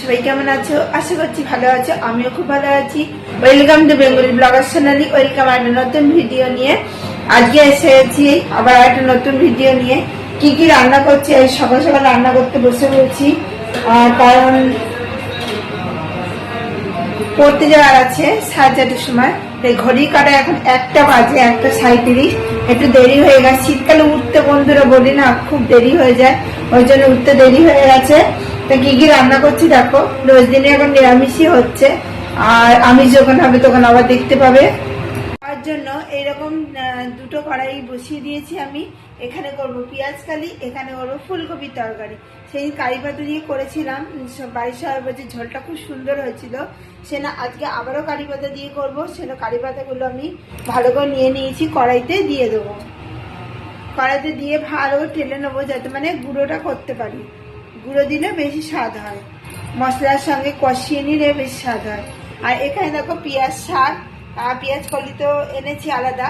সবাই কেমন আছো? আশা করছি ভালো আছো আমিও খুব ভালো আছি। Welcome to Bengali blogger Sonali welcome একটা নতুন ভিডিও নিয়ে। আজকে এসেছি আবার একটা নতুন ভিডিও নিয়ে। কি কি রান্না করছি? সকাল সকাল রান্না করতে বসে আহ, কারণ পড়তে যাওয়ার আছে সাড়ে চারটের সময়। তাই ঘড়ি কাটা এখন একটা বাজে একটা সাঁত্রিশ একটু দেরি হয়ে গেছে। শীতকালে উঠতে বন্ধুরা বলি না খুব দেরি হয়ে যায়। ওই জন্য উঠতে দেরি হয়ে গেছে। তো কি কি রান্না করছি দেখো। রোজ দিনে এখন নিরামিষই হচ্ছে। আর আমিষ যখন হবে তখন আবার দেখতে পাবে। তার জন্য এইরকম দুটো কড়াই বসিয়ে দিয়েছি আমি। এখানে করব পেঁয়াজ কালি, এখানে করব ফুলকপির তরকারি। সেই কারি পাতা দিয়ে করেছিলাম। বাড়ির সবাই বলছে, ঝোলটা খুব সুন্দর হয়েছিল। সে না, আজকে আবারও কারি পাতা দিয়ে করব। সেটা কারি পাতাগুলো আমি ভালো করে নিয়ে নিয়েছি, কড়াইতে দিয়ে দেবো। কড়াইতে দিয়ে ভালো টেলে নেব যাতে মানে গুঁড়োটা করতে পারি। গুঁড়ো দিলে বেশি স্বাদ হয়। মশলার সঙ্গে কষিয়ে নিলে বেশি স্বাদ হয়। আর এখানে দেখো পেঁয়াজ শাক। আর পেঁয়াজ কলি তো এনেছি আলাদা।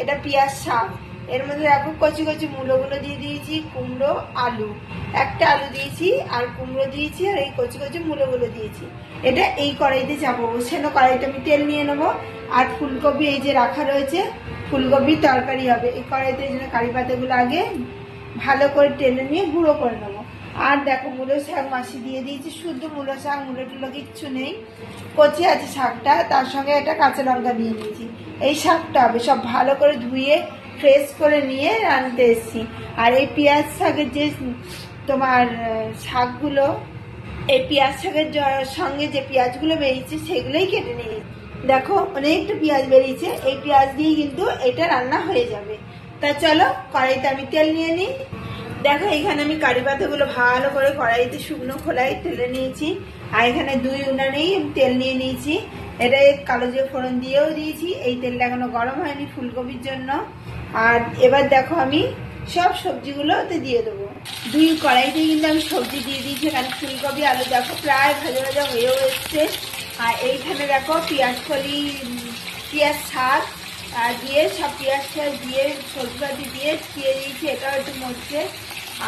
এটা পেঁয়াজ শাক। এর মধ্যে দেখো কচি কচি মূলোগুলো দিয়ে দিয়েছি, কুমড়ো, আলু। একটা আলু দিয়েছি আর কুমড়ো দিয়েছি আর এই কচি কচি মূলোগুলো দিয়েছি। এটা এই কড়াইতে চাপাবো সেন কড়াইতে আমি তেল নিয়ে নেব। আর ফুলকপি এই যে রাখা রয়েছে, ফুলকপির তরকারি হবে। এই কড়াইতে এই জন্য কারি পাতাগুলো আগে ভালো করে টেনে নিয়ে গুঁড়ো করে নেব। আর দেখো মূলো শাক মাসি দিয়ে দিয়েছি শুদ্ধ মূলো শাক, মূলো টুলো কিচ্ছু নেই। কচি আছে শাকটা, তার সঙ্গে একটা কাঁচা লঙ্কা দিয়ে নিয়েছি এই শাকটা হবে সব ভালো করে ধুয়ে ফ্রেশ করে নিয়ে রাঁধতে এসেছি। আর এই পেঁয়াজ শাকের যে তোমার শাকগুলো, এই পেঁয়াজ শাকের সঙ্গে যে পেঁয়াজগুলো বেরিয়েছে, সেগুলোই কেটে নিয়ে দেখো অনেকটা পেঁয়াজ বেরিয়েছে, এই পেঁয়াজ দিয়ে কিন্তু এটা রান্না হয়ে যাবে। তা চলো, কড়াইতে আমি তেল নিয়ে নিই। দেখো, এখানে আমি কারি পাতাগুলো ভালো করে কড়াইতে শুকনো খোলাই তেলে নিয়েছি। আর এখানে দুই উনানেই তেল নিয়ে নিয়েছি। এটা কালো জিরে ফোড়ন দিয়েও দিয়েছি। এই তেলটা এখনও গরম হয়নি ফুলকপির জন্য। আর এবার দেখো আমি সব সবজিগুলো ওতে দিয়ে দেবো। দুই কড়াইতে কিন্তু আমি সবজি দিয়ে দিয়েছি। এখানে ফুলকপি, আলু দেখো, প্রায় ভাজা ভাজা হয়েও এসছে। আর এইখানে দেখো পেঁয়াজ কলি, পেঁয়াজ শাক আর দিয়ে সব পেঁয়াজ টিয়াজ দিয়ে সবজি দিয়ে দিয়ে দিয়েছি এটাও একটু মরছে।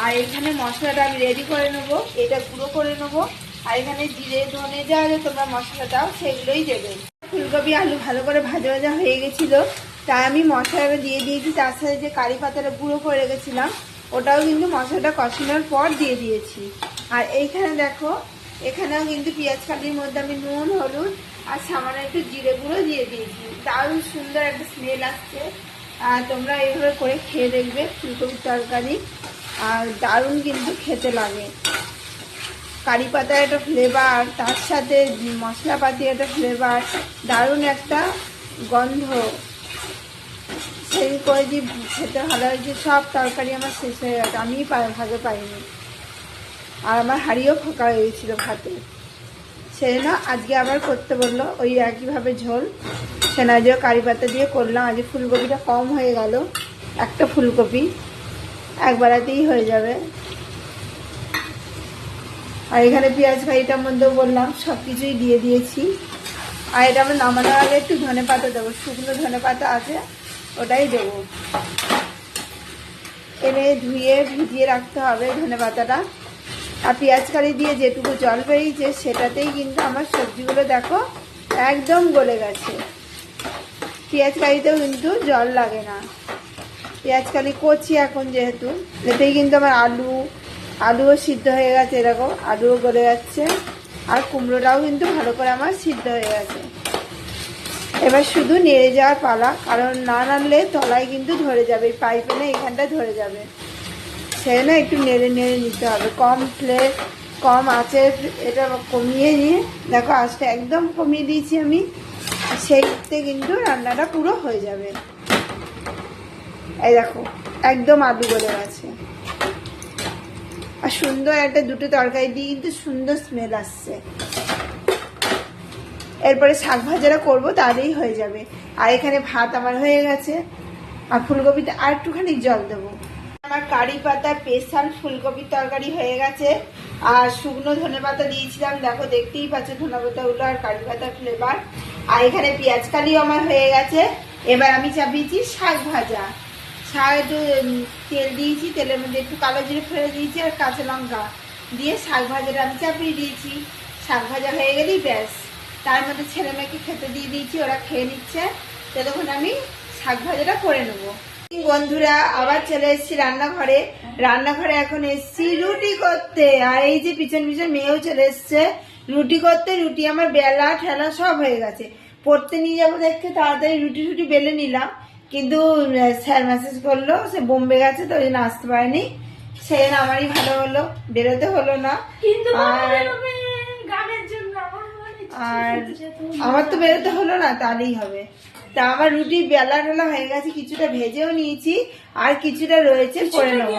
আর এখানে মশলাটা আমি রেডি করে নেব। এটা গুঁড়ো করে নেব। আর এখানে জিরে, ধনে যা তোমরা মশলা দাও সেগুলোই দেবে। ফুলকপি, আলু ভালো করে ভাজা ভাজা হয়ে গেছিল। তাই আমি মশলাটা দিয়ে দিয়েছি। তার সাথে যে কারি পাতাটা গুঁড়ো করে রেখেছিলাম, ওটাও কিন্তু মশলাটা কষানোর পর দিয়ে দিয়েছি। আর এইখানে দেখো, এখানেও কিন্তু পেঁয়াজ কালির মধ্যে আমি নুন, হলুদ আর সামান্য একটু জিরে গুঁড়ো দিয়ে দিয়েছি। দারুণ সুন্দর একটা স্মেল আসছে। আর তোমরা এইভাবে করে খেয়ে দেখবে ফুলকপির তরকারি। আর দারুণ কিন্তু খেতে লাগে। কারি পাতার একটা ফ্লেভার তার সাথে মশলাপাতি একটা ফ্লেভার দারুণ একটা গন্ধ। সেই করে যে খেতে ভালো হয়েছে সব তরকারি আমার শেষ হয়ে গেছে, আমিই পা- ভাগে পাইনি। আর আমার হাড়িও ফাঁকা হয়ে গেছিল ভাতে। সেই জন্য আজকে আবার করতে বলল, ওই একইভাবে ঝোল। সেনাজিও কারি পাতা দিয়ে করলাম, আজকে ফুলকপিটা কম হয়ে গেল, একটা ফুলকপি। একবারাতেই হয়ে যাবে। আর এখানে পেঁয়াজ ফ্রাইটার মধ্যেও বললাম সব কিছুই দিয়ে দিয়েছি। আর এটা আমার নামানোর আগে একটু ধনে পাতা দেবো, শুকনো ধনে পাতা আছে, ওটাই দেবো। এনে ধুয়ে ভিজিয়ে রাখতে হবে ধনে পাতাটা। আর পেঁয়াজ কারি দিয়ে যেটুকু জল বেরিয়েছে, সেটাতেই কিন্তু আমার সবজিগুলো দেখো একদম গলে গেছে। পেঁয়াজ কারিতেও কিন্তু জল লাগে না। পেঁয়াজ কালি করছি এখন যেহেতু। এতেই কিন্তু আমার আলু, আলুও সিদ্ধ হয়ে গেছে এরকম, আলুও গলে যাচ্ছে। আর কুমড়োটাও কিন্তু ভালো করে আমার সিদ্ধ হয়ে গেছে। এবার শুধু নেড়ে যাওয়ার পালা, কারণ না নাড়লে তলায় কিন্তু ধরে যাবে পাইপে না এখানটা ধরে যাবে। সেই না একটু নেড়ে নেড়ে নিতে হবে। কম ফ্লে, কম আছে, এটা কমিয়ে নিয়ে, দেখো আঁচটা একদম কমিয়ে দিয়েছি আমি সেইতে কিন্তু রান্নাটা পুরো হয়ে যাবে। এই দেখো, একদম আলু গলে গেছে আর সুন্দর একটা দুটো তরকারি দিয়ে কিন্তু সুন্দর স্মেল আসছে। এরপরে শাক ভাজাটা করব তাহলেই হয়ে যাবে। আর এখানে ভাত আমার হয়ে গেছে। আর ফুলকপিতে আর একটুখানি জল দেবো। আমার কারি পাতা স্পেশাল ফুলকপির তরকারি হয়ে গেছে। আর শুকনো ধনে পাতা দিয়েছিলাম। দেখো, দেখতেই পাচ্ছ ধনে পাতাগুলো আর কারি পাতার ফ্লেভার আর এখানে পেঁয়াজ কালিও আমার হয়ে গেছে। এবার আমি চাপিয়েছি শাক ভাজা। শাক একটু তেল দিয়েছি, তেলের মধ্যে একটু কালো জিরে ফেলে দিয়েছি আর কাঁচা লঙ্কা দিয়ে শাক ভাজাটা আমি চাপিয়ে দিয়েছি। শাক ভাজা হয়ে গেলেই ব্যাস। তার মধ্যে ছেলে মেয়েকে খেতে দিয়ে দিয়েছি, ওরা খেয়ে নিচ্ছে। ততক্ষণ আমি শাক ভাজাটা করে নেব। বন্ধুরা, আবার চলে এসেছি রান্নাঘরে। রান্নাঘরে এখন এসেছি রুটি করতে। আর এই যে পিছন পিছন মেয়েও চলে এসছে। রুটি করতে, রুটি আমার বেলা, ঠেলা সব হয়ে গেছে। পড়তে নিয়ে যাব দেখতে, তাড়াতাড়ি রুটি টুটি বেলে নিলাম। কিন্তু স্যার মেসেজ করল সে বোম্বে গেছে তো ওই জন্য আসতে পারেনি। সেদিন আমারই ভালো হলো বেরোতে হলো না। কিন্তু আর আমার আর আমার তো বেরোতে হলো না তাহলেই হবে। তা আমার রুটি বেলা টেলা হয়ে গেছে কিছুটা ভেজেও নিয়েছি আর কিছুটা রয়েছে করে নেব।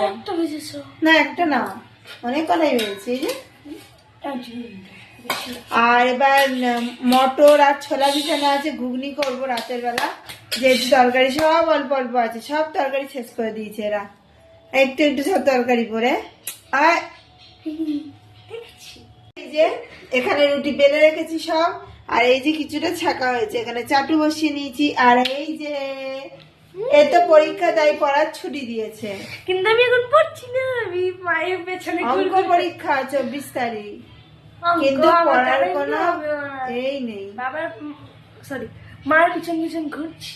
না একটা না অনেক কটাই রয়েছে এই যে। আর এবার মটর আর ছোলা বিছানা আছে ঘুগনি করব রাতের বেলা। যেহেতু তরকারি সব অল্প অল্প আছে সব তরকারি শেষ করে দিয়েছে এরা। একটু একটু সব তরকারি করে আর যে এখানে রুটি বেলে রেখেছি সব আর এই যে কিছুটা ছাকা হয়েছে এখানে চাটু বসিয়ে নিয়েছি আর এই যে এ তো পরীক্ষা তাই পড়ার ছুটি দিয়েছে। কিন্তু আমি এখন পড়ছি না আমি মায়ের পেছনে অঙ্ক পরীক্ষা চব্বিশ তারিখ। কিন্তু পড়ার কোনো এই নেই। বাবার সরি মায়ের পিছন পিছন ঘুরছি।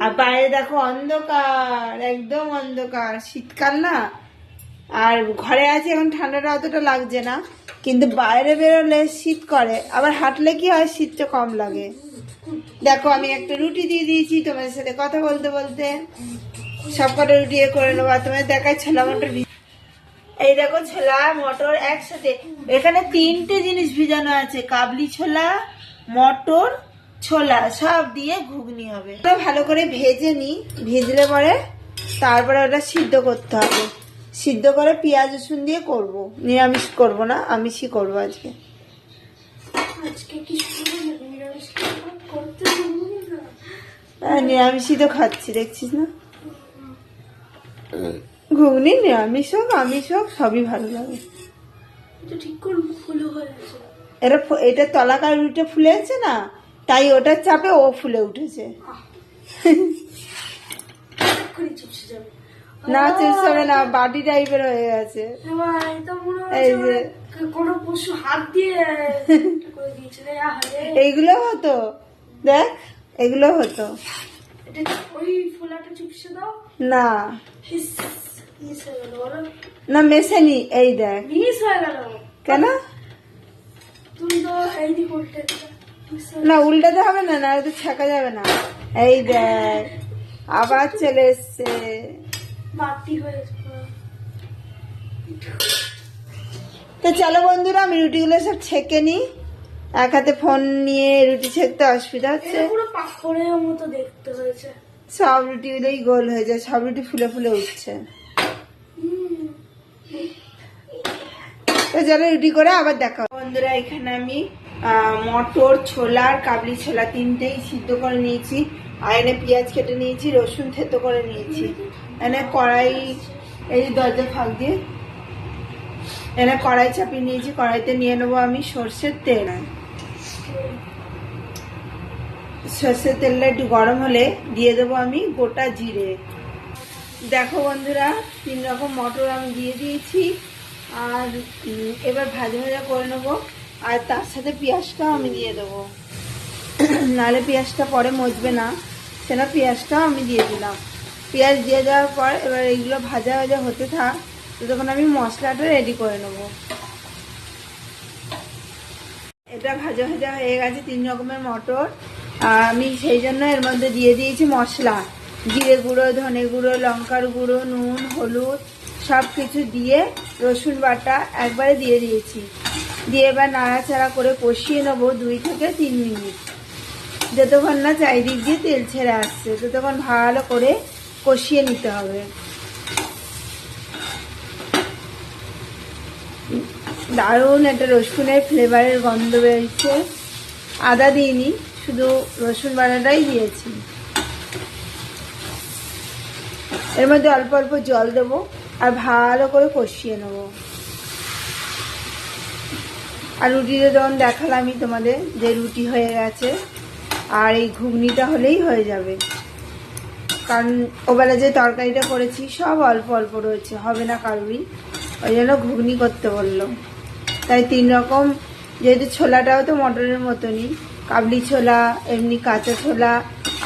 আর বাইরে দেখো অন্ধকার, একদম অন্ধকার। শীতকাল না? আর ঘরে আছি, এখন ঠান্ডাটা অতটা লাগছে না। কিন্তু বাইরে বেরোলে শীত করে। আবার হাঁটলে কি হয় শীতটা কম লাগে। দেখো, আমি একটা রুটি দিয়ে দিয়েছি, তোমাদের সাথে কথা বলতে বলতে। সব কটা রুটি করে নেব, আর তোমাদের দেখায় ছোলা মটর এই দেখো, ছোলা, মটর একসাথে। এখানে তিনটে জিনিস ভিজানো আছে। কাবলি ছোলা, মটর ছোলা সব দিয়ে ঘুগনি হবে। ওটা ভালো করে ভেজে নি ভেজলে পরে তারপরে ওটা সিদ্ধ করতে হবে। সিদ্ধ করে পেঁয়াজ রসুন দিয়ে করব। নিরামিষ করব না আমিষই করব আজকে। হ্যাঁ, নিরামিষই তো খাচ্ছি দেখছিস না? ঘুগনি নিরামিষ হোক আমিষ হোক সবই ভালো লাগে। এটা তলাকার রুটিটা ফুলে আছে না? তাই ওটার চাপে ও ফুলে উঠেছে। না চিপস হবে না বাটি টাইপের হয়ে গেছে। মনে এই যে। কোনো পশু হাত দিয়ে এইগুলো হতো। দেখ এগুলো হতো। না। হয়ে না মেশেনি এই দেখ। হয়ে কেন? তুমি তো না উল্টাতে হবে না না তো ছাকা যাবে না। এই দেখ আবার চলে এসছে। তো চলো বন্ধুরা আমি রুটিগুলো সব ছেঁকে নিই। এক হাতে ফোন নিয়ে রুটি ছেঁকতে অসুবিধা হচ্ছে। মতো দেখতে হয়েছে। সব রুটিগুলোই গোল হয়ে যায় সব রুটি ফুলে ফুলে উঠছে। তো চলো রুটি করে আবার দেখা বন্ধুরা এখানে আমি মটর, ছোলা আর কাবলি ছোলা তিনটেই সিদ্ধ করে নিয়েছি। আর এনে পেঁয়াজ কেটে নিয়েছি, রসুন থেতো করে নিয়েছি। এনে কড়াই, এই দরজা ফাঁক দিয়ে, এনে কড়াই চাপিয়ে নিয়েছি। কড়াইতে নিয়ে নেব আমি সর্ষের তেল। সর্ষের তেলটা একটু গরম হলে দিয়ে দেবো আমি গোটা জিরে। দেখো বন্ধুরা, তিন রকম মটর আমি দিয়ে দিয়েছি। আর এবার ভাজা ভাজা করে নেব। আর তার সাথে পেঁয়াজটাও আমি দিয়ে দেবো। নাহলে পেঁয়াজটা পরে মজবে না। সেটা পেঁয়াজটাও আমি দিয়ে দিলাম। পেঁয়াজ দিয়ে দেওয়ার পর এবার এইগুলো ভাজা ভাজা হতে থাক তখন আমি মশলাটা রেডি করে নেব। এটা ভাজা ভাজা হয়ে গেছে তিন রকমের মটর। আর আমি সেই জন্য এর মধ্যে দিয়ে দিয়েছি মশলা। জিরে গুঁড়ো, ধনে গুঁড়ো, লঙ্কার গুঁড়ো, নুন, হলুদ সব কিছু দিয়ে রসুন বাটা একবারে দিয়ে দিয়েছি। দিয়ে এবার নাড়াচাড়া করে কষিয়ে নেব দুই থেকে তিন মিনিট। যতক্ষণ না চারিদিক দিয়ে তেল ছেড়ে আসছে, ততক্ষণ ভালো করে কষিয়ে নিতে হবে। দারুণ একটা রসুনের ফ্লেভারের গন্ধ বেরিয়েছে আদা দিইনি, শুধু রসুন বাটাটাই দিয়েছি। এর মধ্যে অল্প অল্প জল দেবো আর ভালো করে কষিয়ে নেব। আর রুটিতে তখন দেখালামই তোমাদের যে রুটি হয়ে গেছে, আর এই ঘুগনিটা হলেই হয়ে যাবে। কারণ ওবেলা যে তরকারিটা করেছি, সব অল্প অল্প রয়েছে, হবে না কারুরই। ওই জন্য ঘুগনি করতে বলল তাই তিন রকম, যেহেতু ছোলাটাও তো মটরের মতনই, কাবলি ছোলা, এমনি কাঁচা ছোলা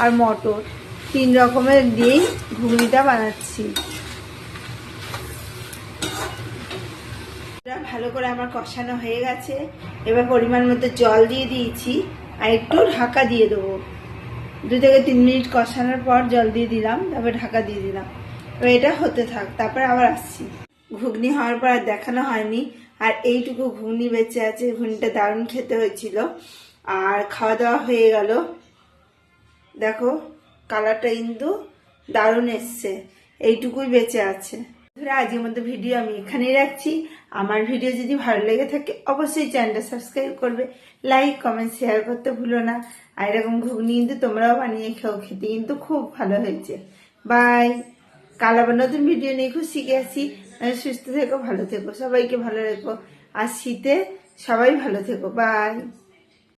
আর মটর, তিন রকমের দিয়েই ঘুগনিটা বানাচ্ছি। ভালো করে আমার কষানো হয়ে গেছে। এবার পরিমাণ মতো জল দিয়ে দিয়েছি আর একটু ঢাকা দিয়ে দেবো। দু থেকে তিন মিনিট কষানোর পর জল দিয়ে দিলাম, তারপর ঢাকা দিয়ে দিলাম। এবার এটা হতে থাক, তারপর আবার আসছি। ঘুগনি হওয়ার পর আর দেখানো হয়নি, আর এইটুকু ঘুগনি বেঁচে আছে, ঘুগনিটা দারুণ খেতে হয়েছিল। আর খাওয়া দাওয়া হয়ে গেল। দেখো কালারটা কিন্তু দারুণ এসছে, এইটুকুই বেঁচে আছে। ধরে আজকের মতো ভিডিও আমি এখানেই রাখছি। আমার ভিডিও যদি ভালো লেগে থাকে, অবশ্যই চ্যানেলটা সাবস্ক্রাইব করবে, লাইক, কমেন্ট শেয়ার করতে ভুলো না। আর এরকম ঘুগনি কিন্তু তোমরাও বানিয়ে খেও, খেতে কিন্তু খুব ভালো হয়েছে। বাই কাল আবার নতুন ভিডিও নিয়ে খুব শিখে আসি সুস্থ থেকো, ভালো থেকো, সবাইকে ভালো রেখো। আর শীতে সবাই ভালো থেকো। বাই